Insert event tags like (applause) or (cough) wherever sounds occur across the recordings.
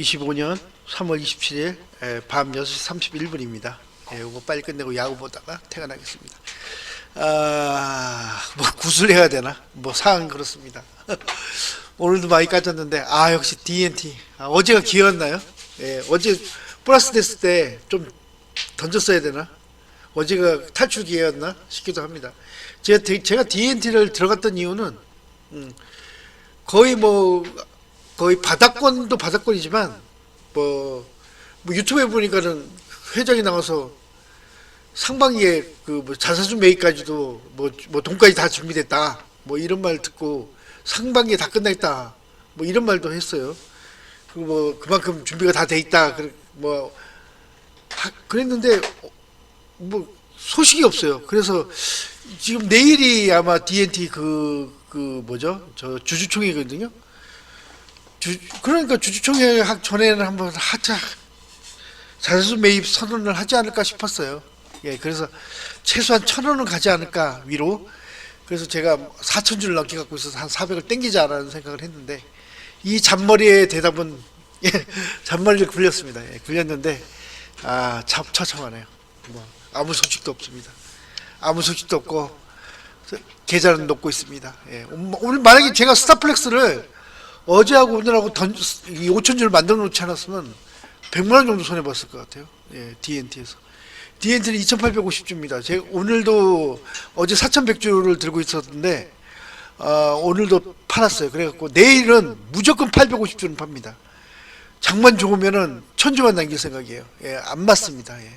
2025년 3월 27일 에, 밤 6시 31분입니다. 예, 이거 빨리 끝내고 야구 보다가 퇴근하겠습니다. 아, 뭐 구슬해야 되나? 뭐 상황 그렇습니다. (laughs) 오늘도 많이 까졌는데 아 역시 DNT 아, 어제가 기회였나요? 예, 어제 플러스 됐을 때 좀 던졌어야 되나? 어제가 탈출 기회였나 싶기도 합니다. 제가 데- 제가 DNT를 들어갔던 이유는 음, 거의 뭐 거의 바닥권도 바닥권이지만 뭐, 뭐 유튜브에 보니까는 회장이 나와서 상반기에 그 뭐 자사주 매입까지도 뭐, 뭐 돈까지 다 준비됐다 뭐 이런 말 듣고 상반기에 다 끝났다 뭐 이런 말도 했어요. 그리고 뭐 그만큼 준비가 다 돼 있다 그래- 뭐 하- 그랬는데 어, 뭐 소식이 없어요. 그래서 지금 내일이 아마 DNT 그, 그 뭐죠? 저 주주총회거든요. 주, 그러니까 주주총회 하- 전에는 한번 하자 자사주 매입 선언을 하지 않을까 싶었어요. 예, 그래서 최소한 천 원은 가지 않을까 위로. 그래서 제가 4천 줄 넘게 갖고 있어서 한 400을 땡기자라는 생각을 했는데 이 잔머리의 대답은 (laughs) 예, 잔머리를 굴렸습니다. 예, 굴렸는데 아, 참 처참하네요. 뭐 아무 소식도 없습니다. 아무 소식도 없고 계좌는 녹고 있습니다. 예, 오늘 만약에 제가 스타플렉스를 어제하고 오늘하고 던, 이 5천 줄 만들어 놓지 않았으면 100만 원 정도 손해 봤을 것 같아요. 예, DNT에서. DNT는 2,850주입니다. 제가 오늘도 어제 4,100주를 들고 있었는데 어, 오늘도 팔았어요. 그래갖고 내일은 무조건 850주는 팝니다. 장만 좋으면은 천주만 남길 생각이에요. 예, 안 맞습니다. 예.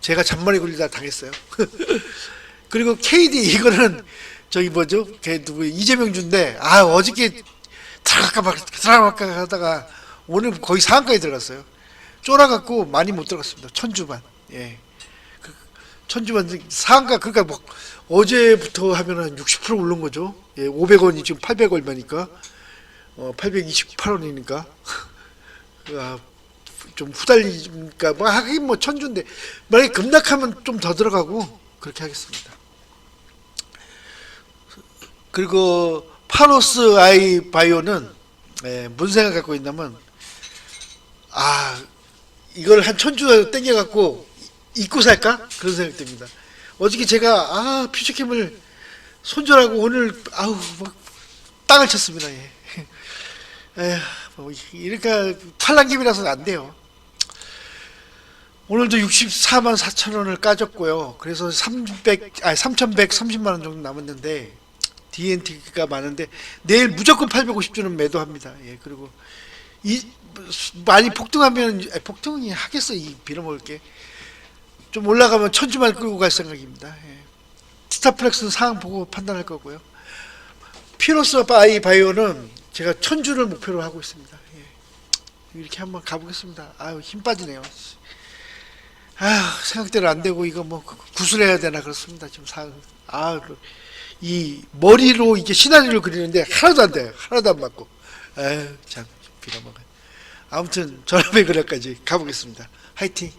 제가 잔머리 굴리다 당했어요. (laughs) 그리고 KD 이거는 저기 뭐죠? 걔 누구 이재명 주인데 아 어저께 들어갈까 말 들어갈까 하다가 오늘 거의 상한가에 들어갔어요. 쫄아갖고 많이 못 들어갔습니다. 천주만. 예. 그 천주만 상한가 그러니까 뭐 어제부터 하면은 60% 오른 거죠. 예, 500원이 지금 800 얼마니까 어 828원이니까 (laughs) 아, 좀 후달리니까 뭐 하긴 뭐 천주인데 만약에 급락하면 좀 더 들어가고 그렇게 하겠습니다. 그리고 파로스 아이 바이오는 예, 뭔 생각 갖고 있냐면 아 이걸 한 천주 땡겨 갖고 잊고 살까 그런 생각 듭니다. 어저께 제가 아 퓨처캠을 손절하고 오늘 아우 막 땅을 쳤습니다. 예. 에휴, 뭐 이러니까 탈랑김이라서 안 돼요. 오늘도 64만 4천 원을 까졌고요. 그래서 300, 아 3,130만 원 정도 남았는데 DNT가 많은데 내일 무조건 850주는 매도합니다. 예, 그리고 이 많이 폭등하면 아니, 폭등이 하겠어 이 빌어먹을 게. 좀 올라가면 천주만 끌고 갈 생각입니다. 예. 스타플렉스는 상황 보고 판단할 거고요. 피로스 바이 바이오는 제가 천주를 목표로 하고 있습니다. 예. 이렇게 한번 가보겠습니다. 아유 힘 빠지네요. 아휴 생각대로 안 되고 이거 뭐 구슬해야 되나 그렇습니다. 지금 상아 이 머리로 이게 시나리오를 그리는데 하나도 안 돼요. 하나도 안 맞고. 에휴 참 빌어먹어요. 아무튼 전화배 그래까지 가보겠습니다. 화이팅.